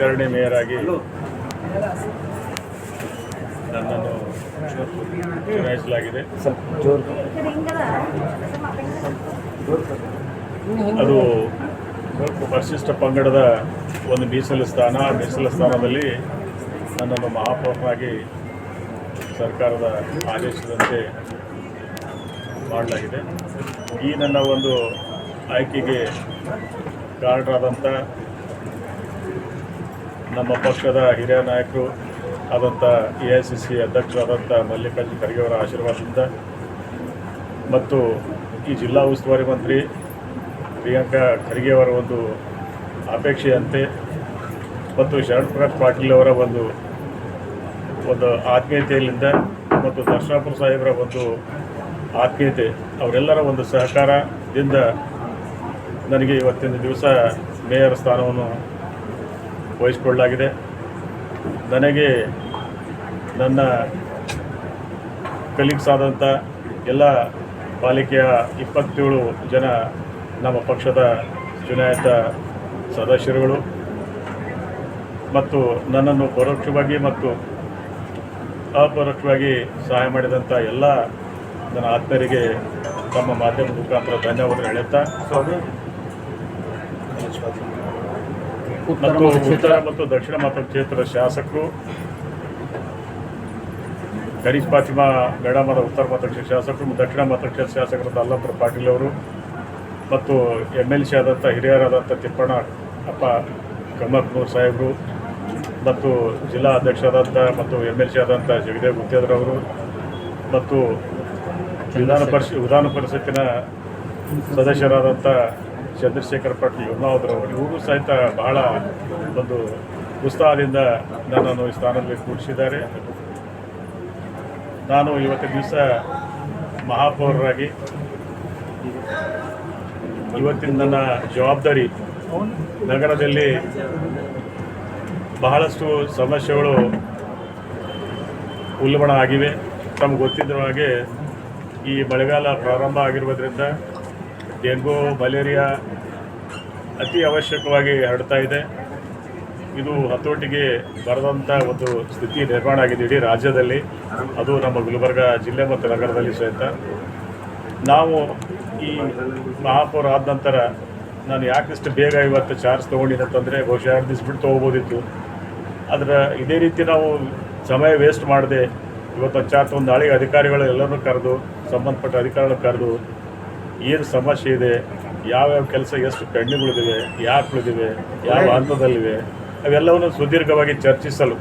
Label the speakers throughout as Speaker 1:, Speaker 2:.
Speaker 1: ಇಪ್ಪತ್ತೆರಡನೇ ಮೇಯರ್ ಆಗಿ ನನ್ನನ್ನು ಚುನಾಯಿಸಲಾಗಿದೆ. ಅದು ಪರಿಶಿಷ್ಟ ಪಂಗಡದ ಒಂದು ಮೀಸಲು ಸ್ಥಾನ ಆ ಮೀಸಲು ಸ್ಥಾನದಲ್ಲಿ ನನ್ನನ್ನು ಮಹಾಪೌರನಾಗಿ ಸರ್ಕಾರದ ಆದೇಶದಂತೆ ಮಾಡಲಾಗಿದೆ. ಈ ನನ್ನ ಒಂದು ಆಯ್ಕೆಗೆ ಕಾರಣರಾದಂಥ ನಮ್ಮ ಪಕ್ಷದ ಹಿರಿಯ ನಾಯಕರು ಆದಂಥ ಎ ಐ ಸಿ ಸಿ ಅಧ್ಯಕ್ಷರಾದಂಥ ಮಲ್ಲಿಕಾರ್ಜುನ ಖರ್ಗೆ ಅವರ ಆಶೀರ್ವಾದದಿಂದ ಮತ್ತು ಈ ಜಿಲ್ಲಾ ಉಸ್ತುವಾರಿ ಮಂತ್ರಿ ಪ್ರಿಯಾಂಕಾ ಖರ್ಗೆ ಅವರ ಒಂದು ಅಪೇಕ್ಷೆಯಂತೆ ಮತ್ತು ಶರಣ್ ಪ್ರಕಾಶ್ ಪಾಟೀಲ್ ಅವರ ಒಂದು ಒಂದು ಆತ್ಮೀಯತೆಯಲ್ಲಿಂದ ಮತ್ತು ದರ್ಶನಾಪುರ ಸಾಹೇಬರ ಒಂದು ಆತ್ಮೀಯತೆ, ಅವರೆಲ್ಲರ ಒಂದು ಸಹಕಾರದಿಂದ ನನಗೆ ಇವತ್ತಿನ ದಿವಸ ಮೇಯರ್ ಸ್ಥಾನವನ್ನು ವಹಿಸಿಕೊಳ್ಳಲಾಗಿದೆ. ನನಗೆ ನನ್ನ ಕಲೀಗ್ಸ್ ಆದಂಥ ಎಲ್ಲ ಪಾಲಿಕೆಯ ಇಪ್ಪತ್ತೇಳು ಜನ ನಮ್ಮ ಪಕ್ಷದ ಚುನಾಯಿತ ಸದಸ್ಯರುಗಳು ಮತ್ತು ನನ್ನನ್ನು ಪರೋಕ್ಷವಾಗಿ ಮತ್ತು ಅಪರೋಕ್ಷವಾಗಿ ಸಹಾಯ ಮಾಡಿದಂಥ ಎಲ್ಲ ನನ್ನ ಆತ್ಮೀಯರಿಗೆ ತಮ್ಮ ಮಾಧ್ಯಮದ ಮುಖಾಂತರ ಧನ್ಯವಾದ ಹೇಳುತ್ತಾ. ಮತ್ತು ಉತ್ತರ ಮತ್ತು ದಕ್ಷಿಣ ಮತಕ್ಷೇತ್ರದ ಶಾಸಕರು. ಗರೀಶ್ ಫಾತಿಮಾ ಮೇಡಮರ ಉತ್ತರ ಮತಕ್ಷೇತ್ರ ಶಾಸಕರು ಮತ್ತು ದಕ್ಷಿಣ ಮತಕ್ಷೇತ್ರ ಶಾಸಕರಾದ ಅಲ್ಲಪ್ಪ ಪಾಟೀಲ್ ಅವರು ಮತ್ತು ಎಂ ಎಲ್ ಸಿ ಆದಂಥ ಹಿರಿಯರಾದಂಥ ತಿಪ್ಪಣ್ಣ ಅಪ್ಪ ಕಮ್ಮಪ್ಪನೂರು ಸಾಹೇಬರು ಮತ್ತು ಜಿಲ್ಲಾ ಅಧ್ಯಕ್ಷರಾದಂಥ ಮತ್ತು ಎಂ ಎಲ್ ಸಿ ಆದಂಥ ಜಗದೇವ್ ಗುತ್ತೇದ್ರವರು ಮತ್ತು ವಿಧಾನ ಪರಿಷತ್ ವಿಧಾನ ಪರಿಷತ್ತಿನ ಸದಸ್ಯರಾದಂಥ ಚಂದ್ರಶೇಖರ್ ಪಾಟೀಲ್ ಯಮುನಾವ್ರವರು ಇವರು ಸಹಿತ ಬಹಳ ಒಂದು ಉತ್ಸಾಹದಿಂದ ನನ್ನನ್ನು ಈ ಸ್ಥಾನದಲ್ಲಿ ಕೂಡಿಸಿದ್ದಾರೆ ನಾನು ಇವತ್ತಿನ ದಿವಸ ಮಹಾಪೌರರಾಗಿ, ಇವತ್ತಿನ ನನ್ನ ಜವಾಬ್ದಾರಿ ನಗರದಲ್ಲಿ ಬಹಳಷ್ಟು ಸಮಸ್ಯೆಗಳು ಉಲ್ಬಣ ಆಗಿವೆ. ತಮ್ಗೆ ಗೊತ್ತಿದ್ದ ಹಾಗೆ ಈ ಮಳೆಗಾಲ ಪ್ರಾರಂಭ ಆಗಿರುವುದರಿಂದ ಡೆಂಗು, ಮಲೇರಿಯಾ ಅತಿ ಅವಶ್ಯಕವಾಗಿ ಹರಡ್ತಾ ಇದೆ. ಇದು ಹತೋಟಿಗೆ ಬರದಂಥ ಒಂದು ಸ್ಥಿತಿ ನಿರ್ಮಾಣ ಆಗಿದೆ ಇಡೀ ರಾಜ್ಯದಲ್ಲಿ. ಅದು ನಮ್ಮ ಗುಲ್ಬರ್ಗ ಜಿಲ್ಲೆ ಮತ್ತು ನಗರದಲ್ಲಿ ಸಹಿತ. ನಾವು ಈ ಮಹಾಪೌರ ಆದ ನಂತರ ನಾನು ಯಾಕಿಷ್ಟು ಬೇಗ ಇವತ್ತು ಚಾರ್ಜ್ ತೊಗೊಂಡಿದ್ದೆ ಅಂತಂದರೆ ಬಹುಶಃ ಎರಡು ದಿವಸ ಬಿಟ್ಟು ತೊಗೋಬೋದಿತ್ತು. ಆದರೆ ಇದೇ ರೀತಿ ನಾವು ಸಮಯ ವೇಸ್ಟ್ ಮಾಡದೆ ಇವತ್ತು ಚಾರ್ಜ್ ಒಂದು ನಾಳೆಗೆ ಅಧಿಕಾರಿಗಳು ಎಲ್ಲರನ್ನೂ ಕರೆದು, ಸಂಬಂಧಪಟ್ಟ ಅಧಿಕಾರಿಗಳು ಕರೆದು ಏನು ಸಮಸ್ಯೆ ಇದೆ? ಯಾವ್ಯಾವ ಕೆಲಸ ಎಷ್ಟು ಕಣ್ಣುಗಳಿದಿವೆ? ಯಾಕೆ ಉಳಿದಿವೆ? ಯಾವ ಹಂತದಲ್ಲಿವೆ ಅವೆಲ್ಲವನ್ನು ಸುದೀರ್ಘವಾಗಿ ಚರ್ಚಿಸಲು.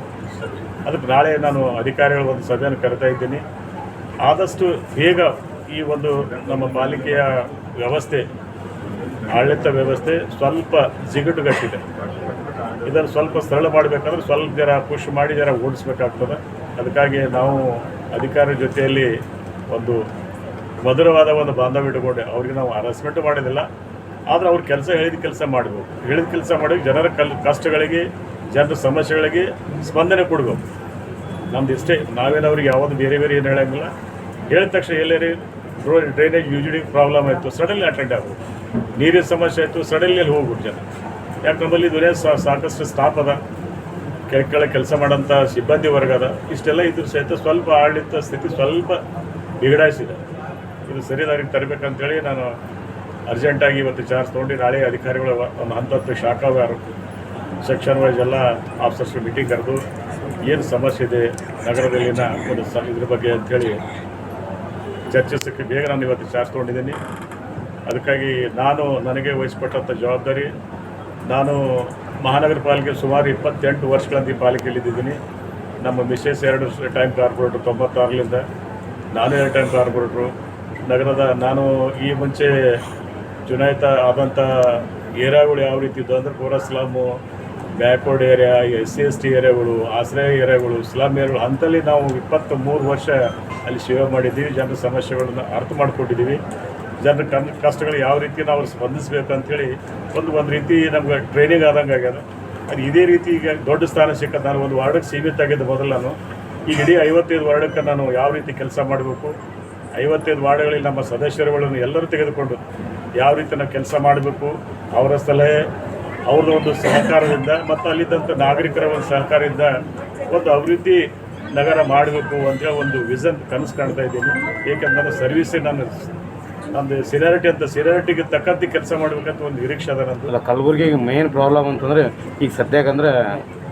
Speaker 1: ಅದಕ್ಕೆ ನಾಳೆ ನಾನು ಅಧಿಕಾರಿಗಳ ಒಂದು ಸಭೆಯನ್ನು ಕರಿತಾ ಇದ್ದೀನಿ. ಆದಷ್ಟು ಬೇಗ ಈ ಒಂದು ನಮ್ಮ ಪಾಲಿಕೆಯ ವ್ಯವಸ್ಥೆ ಆಡಳಿತ ವ್ಯವಸ್ಥೆ ಸ್ವಲ್ಪ ಜಿಗಟುಗಟ್ಟಿದೆ. ಇದನ್ನು ಸ್ವಲ್ಪ ಸರಳ ಮಾಡಬೇಕಂದ್ರೆ ಸ್ವಲ್ಪ ಜರ ಪುಷ್ ಮಾಡಿ ಜರ ಓಡಿಸ್ಬೇಕಾಗ್ತದೆ. ಅದಕ್ಕಾಗಿ ನಾವು ಅಧಿಕಾರಿ ಜೊತೆಯಲ್ಲಿ ಒಂದು ಮಧುರವಾದ ಒಂದು ಬಾಂಧವ್ಯ ಇಟ್ಟುಕೊಂಡೆ ಅವ್ರಿಗೆ ನಾವು ಹರಾಸ್ಮೆಂಟ್ ಮಾಡಿದಿಲ್ಲ. ಆದರೆ ಅವ್ರ ಕೆಲಸ ಹೇಳಿದ ಕೆಲಸ ಮಾಡಬೇಕು. ಹೇಳಿದ ಕೆಲಸ ಮಾಡಿ ಜನರ ಕಲ್, ಕಷ್ಟಗಳಿಗೆ, ಜನರ ಸಮಸ್ಯೆಗಳಿಗೆ ಸ್ಪಂದನೆ ಕೊಡಬೇಕು. ನಮ್ದು ಇಷ್ಟೇ. ನಾವೇನು ಅವ್ರಿಗೆ ಯಾವುದು ಬೇರೆ ಬೇರೆ ಏನು ಹೇಳೋಂಗಿಲ್ಲ. ಹೇಳಿದ ತಕ್ಷಣ ಎಲ್ಲೇರಿ ರೋ ಡ್ರೈನೇಜ್ ಯೂಜಿಡಿ ಪ್ರಾಬ್ಲಮ್ ಆಯಿತು. ಸಡನ್ಲಿ ಅಟೆಂಡ್ ಆಗ್ಬೋದು ನೀರಿನ ಸಮಸ್ಯೆ ಆಯಿತು. ಸಡನ್ಲಿ ಅಲ್ಲಿ ಹೋಗ್ಬಿಟ್ಟು ಜನ. ಯಾಕೆ ನಮ್ಮಲ್ಲಿ ದುನಿಯಾ ಸಾಕಷ್ಟು ಸ್ಟಾಪ್ ಅದ. ಕೆಳ ಕೆಲಸ ಮಾಡೋಂಥ ಸಿಬ್ಬಂದಿ ವರ್ಗ ಅದ ಇಷ್ಟೆಲ್ಲ ಇದ್ರ ಸಹಿತ ಸ್ವಲ್ಪ ಆಡಳಿತ ಸ್ಥಿತಿ ಸ್ವಲ್ಪ ಬಿಗಡಾಯಿಸಿದೆ. ಇದು ಸರಿ ದಾರಿಗೆ ತರಬೇಕಂತೇಳಿ ನಾನು ಅರ್ಜೆಂಟಾಗಿ ಇವತ್ತು ಚಾರ್ಜ್ ತೊಗೊಂಡು ನಾಳೆ ಅಧಿಕಾರಿಗಳ ಒಂದು ಹಂತ ಹತ್ತು ಶಾಖಾವಾರು ಸೆಕ್ಷನ್ ವೈಸ್ ಎಲ್ಲ ಆಫೀಸರ್ಸ್ ಮೀಟಿಂಗ್ ಕರೆದು ಏನು ಸಮಸ್ಯೆ ಇದೆ ನಗರದಲ್ಲಿನ ಒಂದು ಸ ಇದ್ರ ಬಗ್ಗೆ ಅಂಥೇಳಿ ಚರ್ಚಿಸೋಕ್ಕೆ ಬೇಗ ನಾನು ಇವತ್ತು ಚಾರ್ಜ್ ತೊಗೊಂಡಿದ್ದೀನಿ. ಅದಕ್ಕಾಗಿ ನಾನು ನನಗೆ ವಹಿಸ್ಕೊಟ್ಟಂಥ ಜವಾಬ್ದಾರಿ, ನಾನು ಮಹಾನಗರ ಪಾಲಿಕೆ ಸುಮಾರು ಇಪ್ಪತ್ತೆಂಟು ವರ್ಷಗಳಿಂದ ಈ ಪಾಲಿಕೆಯಲ್ಲಿದ್ದೀನಿ ನಮ್ಮ ಮಿಸ್ಸೆಸ್ ಎರಡು ಟೈಮ್ ಕಾರ್ಪೊರೇಟ್ರು ತೊಂಬತ್ತಾರರಿಂದ, ನಾನು ಎರಡು ಟೈಮ್ ಕಾರ್ಪೊರೇಟ್ರು. ನಗರದ ನಾನು ಈ ಮುಂಚೆ ಚುನಾಯಿತ ಆದಂಥ ಏರಿಯಾಗಳು ಯಾವ ರೀತಿ ಇದ್ದವು ಅಂದರೆ ಪೂರ slum backward area, S C S T ಏರಿಯಾಗಳು, ಆಶ್ರಯ ಏರಿಯಾಗಳು, ಸ್ಲಮ್ ಏರಿಯಾಗಳು ಅಂತಲ್ಲಿ ನಾವು ಇಪ್ಪತ್ತ ಮೂರು ವರ್ಷ ಅಲ್ಲಿ ಸೇವೆ ಮಾಡಿದ್ದೀವಿ. ಜನರ ಸಮಸ್ಯೆಗಳನ್ನ ಅರ್ಥ ಮಾಡ್ಕೊಂಡಿದ್ದೀವಿ. ಜನರ ಕನ್, ಕಷ್ಟಗಳು ಯಾವ ರೀತಿ ನಾವು ಸ್ಪಂದಿಸಬೇಕು ಅಂಥೇಳಿ ಒಂದು ಒಂದು ರೀತಿ ನಮ್ಗೆ ಟ್ರೈನಿಂಗ್ ಆದಂಗೆ ಆಗ್ಯದ. ಅದು ಇದೇ ರೀತಿ ಈಗ ದೊಡ್ಡ ಸ್ಥಾನ ಸಿಕ್ಕ ನಾನು ಒಂದು ವಾರ್ಡಕ್ಕೆ ಸೀಮಿತ ಆಗಿದ್ದ ಮೊದಲು ನಾನು ಈಗ ಇಡೀ ಐವತ್ತೈದು ವಾರ್ಡಕ್ಕೆ ನಾನು ಯಾವ ರೀತಿ ಕೆಲಸ ಮಾಡಬೇಕು ಐವತ್ತೈದು ವಾರ್ಡ್ಗಳಲ್ಲಿ ನಮ್ಮ ಸದಸ್ಯರುಗಳನ್ನು ಎಲ್ಲರೂ ತೆಗೆದುಕೊಂಡು ಯಾವ ರೀತಿ ನಾವು ಕೆಲಸ ಮಾಡಬೇಕು, ಅವರ ಸಲಹೆ ಅವರ ಒಂದು ಸಹಕಾರದಿಂದ ಮತ್ತು ಅಲ್ಲಿದ್ದಂಥ ನಾಗರಿಕರ ಒಂದು ಸಹಕಾರದಿಂದ ಒಂದು ಅಭಿವೃದ್ಧಿ ನಗರ ಮಾಡಬೇಕು ಅಂತ ಒಂದು ವಿಷನ್ ಕನಸು ಕಾಣ್ತಾ ಇದ್ದೀನಿ. ಏಕೆಂದ್ರೆ ನನ್ನ ಸರ್ವಿಸೇ ನನ್ನ ನಮ್ಮದು ಸಿನಾರಿಟಿ ಅಂತ ಸಿನಾರಿಟಿಗೆ ತಕ್ಕಂತೆ ಕೆಲಸ ಮಾಡ್ಬೇಕಂತ ಒಂದು ನಿರೀಕ್ಷೆ ಅದ
Speaker 2: ನಂತರ ಕಲಬುರಗಿಗೆ ಮೇನ್ ಪ್ರಾಬ್ಲಮ್ ಅಂತಂದ್ರೆ ಈಗ ಸದ್ಯಕ್ಕಂದ್ರೆ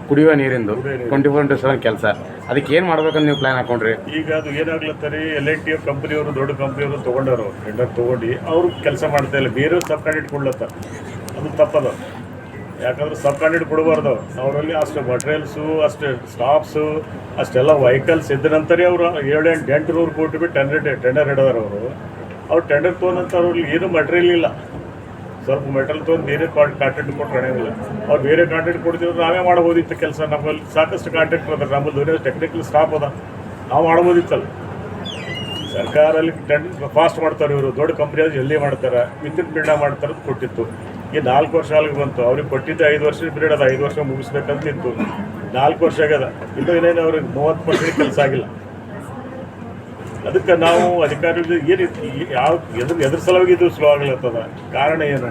Speaker 2: ಕುಡಿಯುವ ನೀರಿಂದು ಟ್ವೆಂಟಿ ಫೋರ್ ಇಂಟು ಸೆವೆನ್ ಕೆಲಸ. ಅದಕ್ಕೆ ಏನು ಮಾಡ್ಬೇಕಂತ ನೀವು ಪ್ಲ್ಯಾನ್ ಹಾಕೊಂಡ್ರಿ?
Speaker 1: ಈಗ ಅದು ಏನಾಗ್ಲತ್ತರಿ ಎಲ್ ಐ ಟಿ ಎಫ್ ಕಂಪ್ನಿಯವರು ದೊಡ್ಡ ಕಂಪ್ನಿಯವರು ತೊಗೊಂಡವರು. ಟೆಂಡರ್ ತೊಗೊಂಡು, ಅವರು ಕೆಲಸ ಮಾಡ್ತಾ ಇಲ್ಲ. ಬೇರೆ ಸಬ್ ಕಾಂಟ್ರಾಕ್ಟ್ ಕೊಡ್ಲತ್ತಾರ ಅದು ತಪ್ಪದ. ಯಾಕಂದ್ರೆ ಸಬ್ ಕಾಂಟ್ರಾಕ್ಟ್ ಕೊಡಬಾರ್ದು. ಅವರಲ್ಲಿ ಅಷ್ಟು ಮಟೀರಿಯಲ್ಸು ಅಷ್ಟು ಸ್ಟಾಫ್ಸು ಅಷ್ಟೆಲ್ಲ ವೆಹಿಕಲ್ಸ್ ಇದ್ದ ನಂತರ ಅವರು ಏಳು ಎಂಟು ಎಂಟು ನೂರು ಕೋಟಿ ಬಿಟ್ಟು ಟೆಂಡರ್ ಟೆಂಡರ್ ಹಿಡಿದಾರ ಅವರು. ಅವ್ರು ಟೆಂಡರ್ ತೊಗೊಂಡಂತ ಅವ್ರಲ್ಲಿ ಏನು ಮಟೀರಿಯಲ್ ಇಲ್ಲ. ಸ್ವಲ್ಪ ಮೆಟಲ್ ತೊಗೊಂಡು ಬೇರೆ ಕಾಂಟ್ರಾಕ್ಟ್ ಕೊಟ್ಟು ನಡೆಯೋದಿಲ್ಲ ಅವ್ರು ಬೇರೆ ಕಾಂಟ್ರಾಕ್ಟ್ ಕೊಡ್ತಿದ್ರು ನಾವೇ ಮಾಡ್ಬೋದಿತ್ತು ಕೆಲಸ. ನಮ್ಮಲ್ಲಿ ಸಾಕಷ್ಟು ಕಾಂಟ್ರಾಕ್ಟ್ ಅದ ನಮ್ಮಲ್ಲಿ ಟೆಕ್ನಿಕಲ್ ಸ್ಟಾಫ್ ಅದ. ನಾವು ಮಾಡ್ಬೋದಿತ್ತಲ್ಲ ಸರ್ಕಾರಲ್ಲಿ ಟೆಂಡರ್ ಫಾಸ್ಟ್ ಮಾಡ್ತಾರೆ ಇವರು. ದೊಡ್ಡ ಕಂಪ್ನಿಯಾಗ ಜಲ್ದಿ ಮಾಡ್ತಾರೆ? ವಿದ್ಯುತ್ ಪೀಡ ಮಾಡ್ತಾರೆ ಕೊಟ್ಟಿತ್ತು. ಈ ನಾಲ್ಕು ವರ್ಷ ಅಲ್ಲಿಗೆ ಬಂತು. ಅವ್ರಿಗೆ ಕೊಟ್ಟಿದ್ದ ಐದು ವರ್ಷದ ಪೀರಿಯಡ್ ಅದ. ಐದು ವರ್ಷ ಮುಗಿಸ್ಬೇಕಂತಿತ್ತು ನಾಲ್ಕು ವರ್ಷ ಆಗ್ಯದ. ಇನ್ನೂ ಏನೇನು ಅವ್ರಿಗೆ ಮೂವತ್ತು ಪರ್ಸೆಂಟ್ ಕೆಲಸ ಆಗಿಲ್ಲ. ಅದಕ್ಕೆ ನಾವು ಅಧಿಕಾರಿಗಳು ಏನು ಯಾವ ಎದ್ರ ಎದ್ರ ಸಲುವಾಗಿ ಇದು ಸ್ಲೋ ಆಗ್ಲತ್ತದ ಕಾರಣ ಏನು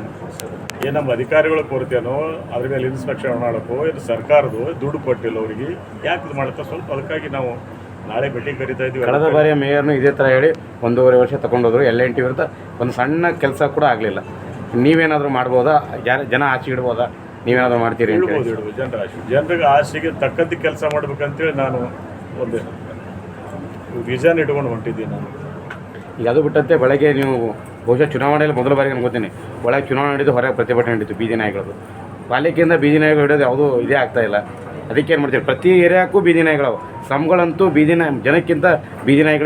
Speaker 1: ಏನು ನಮ್ಮ ಅಧಿಕಾರಿಗಳ ಕೊರತೆನೋ ಅದ್ರ ಮೇಲೆ ಇನ್ಸ್ಪೆಕ್ಷನ್ ಮಾಡೋಕ್ಕೋ ಇದು ಸರ್ಕಾರದ್ದು ದುಡ್ಡು ಕೊಟ್ಟಿಲ್ಲ ಅವರಿಗೆ ಯಾಕೆ ಇದು ಮಾಡುತ್ತಾ ಸ್ವಲ್ಪ ಅದಕ್ಕಾಗಿ ನಾವು ನಾಳೆ ಭೇಟಿ ಕರಿತಾ ಇದ್ದೀವಿ.
Speaker 2: ಕಳೆದ ಬಾರಿ ಮೇಯರ್ನು ಇದೇ ಥರ ಹೇಳಿ ಒಂದೂವರೆ ವರ್ಷ ತಗೊಂಡೋದ್ರು ಎಲ್ ಎನ್ ಟಿ ವಿರುದ್ಧ ಒಂದು ಸಣ್ಣ ಕೆಲಸ ಕೂಡ ಆಗಲಿಲ್ಲ. ನೀವೇನಾದರೂ ಮಾಡ್ಬೋದಾ? ಯಾರು ಜನ ಆಚೆ ಇಡ್ಬೋದಾ? ನೀವೇನಾದರೂ ಮಾಡ್ತೀರಿ
Speaker 1: ಇಡ್ಬೋದು ಇಡ್ಬೋದು. ಜನರ ಆಸೆ ಜನರಿಗೆ ಆಸೆಗೆ ತಕ್ಕಂತೆ ಕೆಲಸ ಮಾಡ್ಬೇಕಂತೇಳಿ ನಾನು ಒಂದು ವಿಷನ್ ಇಟ್ಕೊಂಡು ಹೊಂಟಿದ್ದೀನಿ ನಾನು.
Speaker 2: ಈಗ ಅದು ಬಿಟ್ಟಂತೆ ಬೆಳಗ್ಗೆ ನೀವು ಬಹುಶಃ ಚುನಾವಣೆಯಲ್ಲಿ ಮೊದಲ ಬಾರಿಗೆ ಅನ್ಕೋತೀನಿ ಒಳಗೆ ಚುನಾವಣೆ ನಡೆದು ಹೊರಗೆ ಪ್ರತಿಭಟನೆ ನಡೀತು ಬೀದಿ ನಾಯಿಗಳದು ಪಾಲಿಕೆಯಿಂದ ಬೀದಿ ನಾಯಿಗಳು ಹಿಡಿಯೋದು ಯಾವುದೂ ಇದೇ ಆಗ್ತಾ ಇಲ್ಲ. ಅದಕ್ಕೆ ಏನು ಮಾಡ್ತೀವಿ ಪ್ರತಿ ಏರಿಯಾಕ್ಕೂ ಬೀದಿ ನಾಯಿಗಳವು ಶ್ರಮಗಳಂತೂ ಬೀದಿ ನಾಯಿ ಜನಕ್ಕಿಂತ ಬೀದಿ